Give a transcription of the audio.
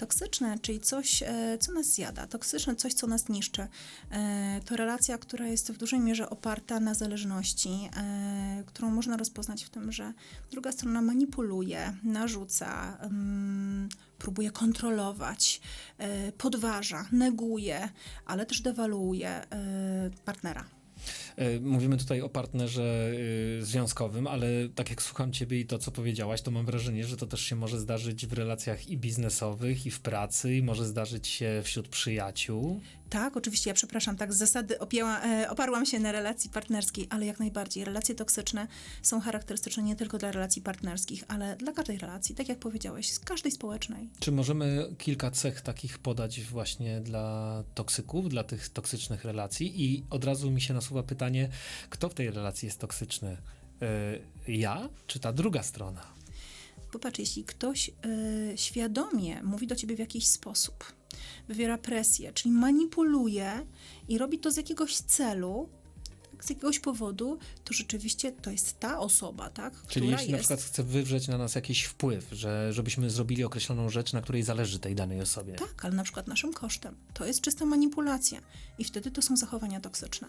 Toksyczne, czyli coś, e, co nas zjada, toksyczne, coś, co nas niszczy. E, To relacja, która jest w dużej mierze oparta na zależności, e, którą można rozpoznać w tym, że druga strona manipuluje, narzuca, mm, próbuje kontrolować, podważa, neguje, ale też dewaluuje partnera. E, Mówimy tutaj o partnerze y, związkowym, ale tak jak słucham ciebie i to, co powiedziałaś, to mam wrażenie, że to też się może zdarzyć w relacjach i biznesowych, i w pracy, i może zdarzyć się wśród przyjaciół. Tak, oczywiście, ja przepraszam, tak z zasady opięła, e, oparłam się na relacji partnerskiej, ale jak najbardziej. Relacje toksyczne są charakterystyczne nie tylko dla relacji partnerskich, ale dla każdej relacji, tak jak powiedziałeś, z każdej społecznej. Czy możemy kilka cech takich podać właśnie dla toksyków, dla tych toksycznych relacji? I od razu mi się nasuwa pytanie, kto w tej relacji jest toksyczny? Y, Ja czy ta druga strona? Popatrz, jeśli ktoś e, świadomie mówi do ciebie w jakiś sposób, wywiera presję, czyli manipuluje i robi to z jakiegoś celu, z jakiegoś powodu, to rzeczywiście to jest ta osoba, tak, Czyli jeśli na jest... przykład chce wywrzeć na nas jakiś wpływ, że żebyśmy zrobili określoną rzecz, na której zależy tej danej osobie. Tak, ale na przykład naszym kosztem. To jest czysta manipulacja i wtedy to są zachowania toksyczne.